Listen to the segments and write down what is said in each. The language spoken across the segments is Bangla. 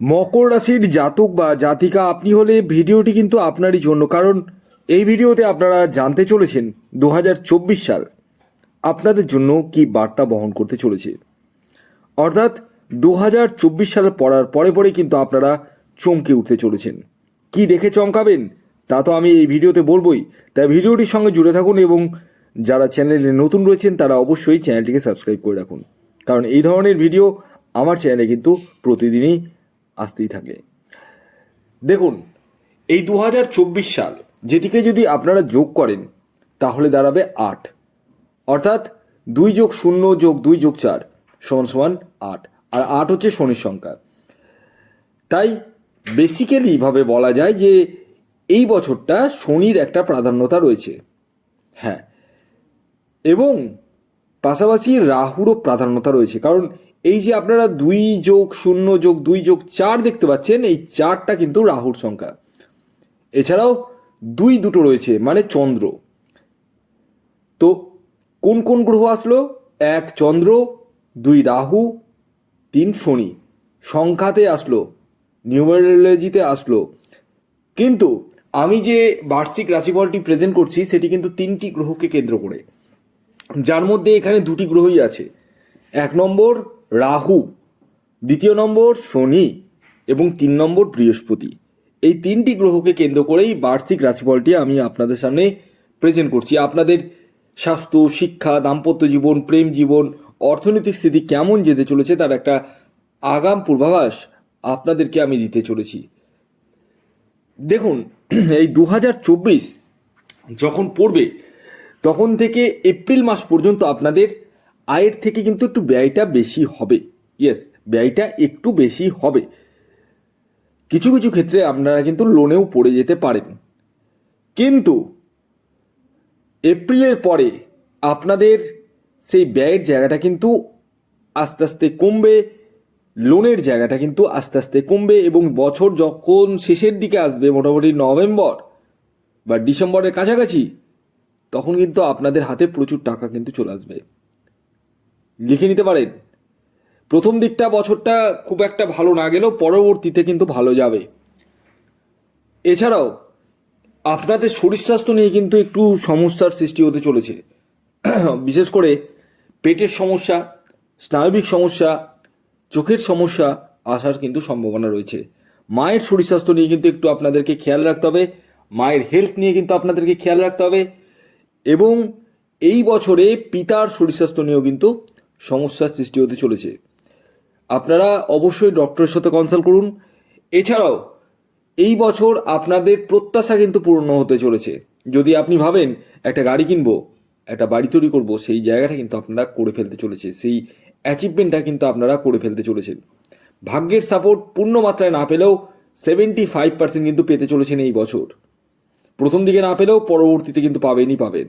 মকর রাশির জাতক বা জাতিকা আপনি হলে ভিডিওটি কিন্তু আপনারই জন্য, কারণ এই ভিডিওতে আপনারা জানতে চলেছেন দু হাজার চব্বিশ সাল। আপনাদের জন্য কি বার্তা বহন করতে চলেছে? অর্থাৎ দু সালে পড়ার পরে পরে কিন্তু আপনারা চমকে উঠতে চলেছেন। কি দেখে চমকাবেন? তা তো আমি এই ভিডিওতে বলবই। তাই ভিডিওটির সঙ্গে জুড়ে থাকুন এবং যারা চ্যানেলে নতুন রয়েছেন, তারা অবশ্যই চ্যানেলটিকে সাবস্ক্রাইব করে রাখুন। কারণ এই ধরনের ভিডিও আমার চ্যানেলে কিন্তু প্রতিদিনই আসতেই থাকে। দেখুন, এই দু হাজার চব্বিশ সাল যেটিকে যদি আপনারা যোগ করেন, তাহলে দাঁড়াবে আট। অর্থাৎ দুই যোগ শূন্য যোগ দুই যোগ চার সমান সমান আট। আর আট হচ্ছে শনির সংখ্যা। তাই বেসিক্যালি ভাবে বলা যায় যে এই বছরটা শনির একটা প্রাধান্যতা রয়েছে। হ্যাঁ। এবং পাশাপাশি রাহুরও প্রাধান্যতা রয়েছে। কারণ এই যে আপনারা দুই যোগ শূন্য যোগ দুই যোগ চার দেখতে পাচ্ছেন, এই চারটা কিন্তু রাহুর সংখ্যা। এছাড়াও দুই দুটো রয়েছে মানে চন্দ্র। তো কোন কোন গ্রহ আসলো? এক চন্দ্র, দুই রাহু, তিন শনি। সংখ্যাতে আসলো, নিউমারোলজিতে আসলো। কিন্তু আমি যে বার্ষিক রাশিফলটি প্রেজেন্ট করছি, সেটি কিন্তু তিনটি গ্রহকে কেন্দ্র করে। যার মধ্যে এখানে দুটি গ্রহই আছে। এক নম্বর রাহু, দ্বিতীয় নম্বর শনি এবং তিন নম্বর বৃহস্পতি। এই তিনটি গ্রহকে কেন্দ্র করেই বার্ষিক রাশিফলটি আমি আপনাদের সামনে প্রেজেন্ট করছি। আপনাদের স্বাস্থ্য, শিক্ষা, দাম্পত্য জীবন, প্রেম জীবন, অর্থনৈতিক স্থিতি কেমন যেতে চলেছে তার একটা আগাম পূর্বাভাস আপনাদেরকে আমি দিতে চলেছি। দেখুন, এই দু হাজার চব্বিশ যখন পড়বে তখন থেকে এপ্রিল মাস পর্যন্ত আপনাদের আয়ের থেকে কিন্তু একটু ব্যয়টা বেশি হবে। ইয়েস ব্যয়টা একটু বেশি হবে। কিছু কিছু ক্ষেত্রে আপনারা কিন্তু লোনেও পড়ে যেতে পারেন। কিন্তু এপ্রিলের পরে আপনাদের সেই ব্যয়ের জায়গাটা কিন্তু আস্তে আস্তে কমবে লোনের জায়গাটা কিন্তু আস্তে আস্তে কমবে এবং বছর যখন শেষের দিকে আসবে, মোটামুটি নভেম্বর বা ডিসেম্বরের কাছাকাছি তখন কিন্তু আপনাদের হাতে প্রচুর টাকা কিন্তু চলে আসবে। লিখে নিতে পারেন। প্রথম দিকটা, বছরটা খুব একটা ভালো না গেলেও পরবর্তীতে কিন্তু ভালো যাবে। এছাড়াও, আপনাদের শরীর স্বাস্থ্য নিয়ে কিন্তু একটু সমস্যার সৃষ্টি হতে চলেছে। বিশেষ করে পেটের সমস্যা, স্নায়বিক সমস্যা, চোখের সমস্যা আসার কিন্তু সম্ভাবনা রয়েছে। মায়ের শরীর স্বাস্থ্য নিয়ে কিন্তু একটু আপনাদেরকে খেয়াল রাখতে হবে। মায়ের হেলথ নিয়ে কিন্তু আপনাদেরকে খেয়াল রাখতে হবে। এবং এই বছরে পিতার শরীর স্বাস্থ্য নিয়েও কিন্তু সমস্যার সৃষ্টি হতে চলেছে। আপনারা অবশ্যই ডক্টরের সাথে কনসাল্ট করুন। এছাড়াও, এই বছর আপনাদের প্রত্যাশা কিন্তু পূর্ণ হতে চলেছে। যদি আপনি ভাবেন, একটা গাড়ি কিনবো, একটা বাড়ি তৈরি করব, সেই জায়গাটা কিন্তু আপনারা করে ফেলতে চলেছে। সেই অ্যাচিভমেন্টটা কিন্তু আপনারা করে ফেলতে চলেছেন। ভাগ্যের সাপোর্ট পূর্ণ মাত্রায় না পেলেও সেভেন্টি ফাইভ পার্সেন্ট কিন্তু পেতে চলেছেন এই বছর। প্রথম দিকে না পেলেও পরবর্তীতে কিন্তু পাবেনই পাবেন।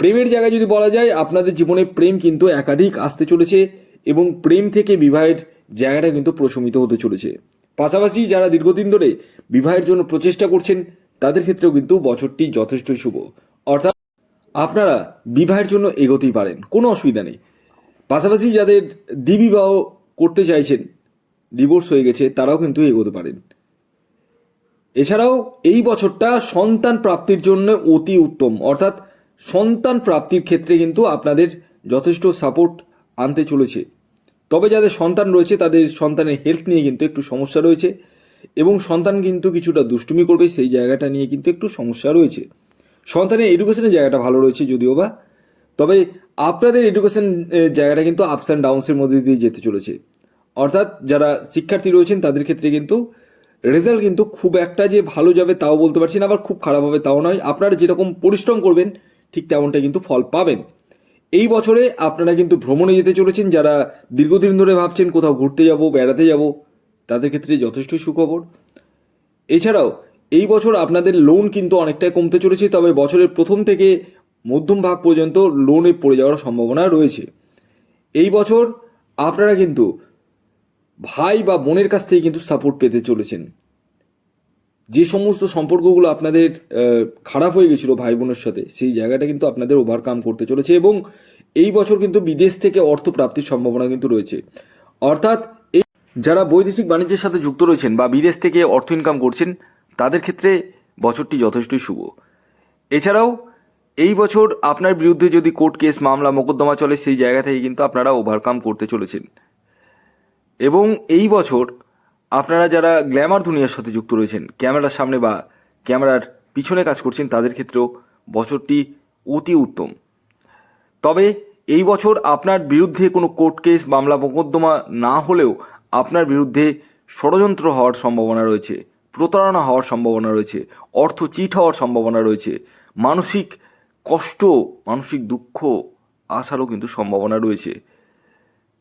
প্রেমের জায়গায় যদি বলা যায়, আপনাদের জীবনে প্রেম কিন্তু একাধিক আসতে চলেছে এবং প্রেম থেকে বিবাহের জায়গাটা কিন্তু প্রশমিত হতে চলেছে। পাশাপাশি যারা দীর্ঘদিন ধরে বিবাহের জন্য প্রচেষ্টা করছেন, তাদের ক্ষেত্রেও কিন্তু বছরটি যথেষ্টই শুভ। অর্থাৎ আপনারা বিবাহের জন্য এগোতেই পারেন, কোনো অসুবিধা নেই। পাশাপাশি যাদের দ্বিবিবাহ করতে চাইছেন ডিভোর্স হয়ে গেছে, তারাও কিন্তু এগোতে পারেন। এছাড়াও এই বছরটা সন্তান প্রাপ্তির জন্য অতি উত্তম। অর্থাৎ সন্তান প্রাপ্তির ক্ষেত্রে কিন্তু আপনাদের যথেষ্ট সাপোর্ট আনতে চলেছে। তবে যাদের সন্তান রয়েছে, তাদের সন্তানের হেলথ নিয়ে কিন্তু একটু সমস্যা রয়েছে এবং সন্তান কিন্তু কিছুটা দুষ্টুমি করবে, সেই জায়গাটা নিয়ে কিন্তু একটু সমস্যা রয়েছে। সন্তানের এডুকেশনের জায়গাটা ভালো রয়েছে যদিও বা, তবে আপনাদের এডুকেশন জায়গাটা কিন্তু আপস অ্যান্ড ডাউনসের মধ্যে দিয়ে যেতে চলেছে। অর্থাৎ যারা শিক্ষার্থী রয়েছেন, তাদের ক্ষেত্রে কিন্তু রেজাল্ট কিন্তু খুব একটা যে ভালো যাবে তাও বলতে পারছি না, আবার খুব খারাপ হবে তাও নয়। আপনারা যেরকম পরিশ্রম করবেন, ঠিক তেমনটা কিন্তু ফল পাবেন। এই বছরে আপনারা কিন্তু ভ্রমণে যেতে চলেছেন, যারা দীর্ঘদিন ধরে ভাবছেন কোথাও ঘুরতে যাব, বেড়াতে যাব, তাদের ক্ষেত্রে যথেষ্ট সুখবর। এছাড়াও, এই বছর আপনাদের লোন কিন্তু অনেকটাই কমতে চলেছে, তবে বছরের প্রথম থেকে মধ্যম ভাগ পর্যন্ত লোনে পড়ে যাওয়ার সম্ভাবনা রয়েছে। এই বছর আপনারা কিন্তু ভাই বা বোনের কাছ থেকে কিন্তু সাপোর্ট পেতে চলেছেন। যে সমস্ত সম্পর্কগুলো আপনাদের খারাপ হয়ে গেছিল ভাই বোনের সাথে, সেই জায়গাটা কিন্তু আপনাদের ওভারকাম করতে চলেছে এবং এই বছর কিন্তু বিদেশ থেকে অর্থ প্রাপ্তির সম্ভাবনা কিন্তু রয়েছে। অর্থাৎ এই যারা বৈদেশিক বাণিজ্যের সাথে যুক্ত রয়েছেন বা বিদেশ থেকে অর্থ ইনকাম করছেন, তাদের ক্ষেত্রে বছরটি যথেষ্টই শুভ। এছাড়াও এই বছর আপনার বিরুদ্ধে যদি কোর্ট কেস মামলা, মোকদ্দমা চলে, সেই জায়গা থেকে কিন্তু আপনারা ওভারকাম করতে চলেছেন। এবং এই বছর আপনারা যারা গ্ল্যামার দুনিয়ার সাথে যুক্ত রয়েছেন, ক্যামেরার সামনে বা ক্যামেরার পিছনে কাজ করছেন, তাদের ক্ষেত্রেও বছরটি অতি উত্তম। তবে এই বছর আপনার বিরুদ্ধে কোনো কোর্ট কেস, মামলা মোকদ্দমা না হলেও আপনার বিরুদ্ধে ষড়যন্ত্র হওয়ার সম্ভাবনা রয়েছে, প্রতারণা হওয়ার সম্ভাবনা রয়েছে, অর্থ চিট হওয়ার সম্ভাবনা রয়েছে, মানসিক কষ্ট, মানসিক দুঃখ আসারও কিন্তু সম্ভাবনা রয়েছে।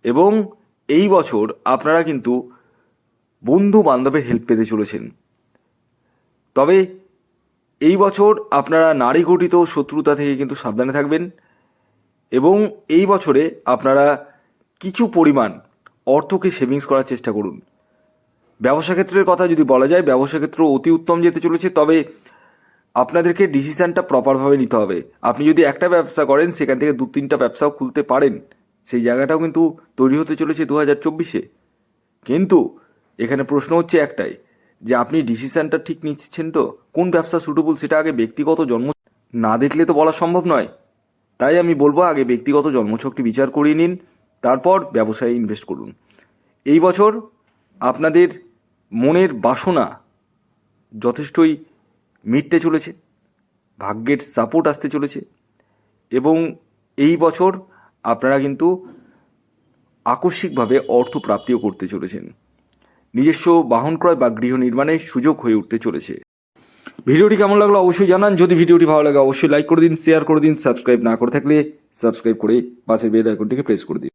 এবং এই বছর আপনারা কিন্তু বন্ধু বান্ধবের হেল্প পেতে চলেছেন। তবে এই বছর আপনারা নারী গঠিত শত্রুতা থেকে কিন্তু সাবধানে থাকবেন এবং এই বছরে আপনারা কিছু পরিমাণ অর্থকে সেভিংস করার চেষ্টা করুন। ব্যবসা ক্ষেত্রের কথা যদি বলা যায়, ব্যবসা ক্ষেত্র অতি উত্তম যেতে চলেছে, তবে আপনাদেরকে ডিসিশানটা প্রপারভাবে নিতে হবে। আপনি যদি একটা ব্যবসা করেন, সেখান থেকে দু তিনটা ব্যবসাও খুলতে পারেন। সেই জায়গাটাও কিন্তু তৈরি হতে চলেছে দু হাজার চব্বিশে। কিন্তু এখানে প্রশ্ন হচ্ছে একটাই, যে আপনি ডিসিশানটা ঠিক নিচ্ছেন তো? কোন ব্যবসা সুটেবল সেটা আগে ব্যক্তিগত জন্ম না দেখলে তো বলা সম্ভব নয়। তাই আমি বলব আগে ব্যক্তিগত জন্মছকটি বিচার করিয়ে নিন, তারপর ব্যবসায় ইনভেস্ট করুন। এই বছর আপনাদের মনের বাসনা যথেষ্টই মিটতে চলেছে, ভাগ্যের সাপোর্ট আসতে চলেছে এবং এই বছর আপনারা কিন্তু আকস্মিকভাবে অর্থ প্রাপ্তিও করতে চলেছেন। নিজস্ব বাহন ক্রয় বা গৃহ নির্মাণের সুযোগ হয়ে উঠতে চলেছে। ভিডিওটি কেমন লাগল অবশ্যই জানান। যদি ভিডিওটি ভালো লাগে, অবশ্যই লাইক করে দিন শেয়ার করে দিন সাবস্ক্রাইব না করে থাকলে সাবস্ক্রাইব করে পাশের বেল আইকনটিকে প্রেস করে দিন।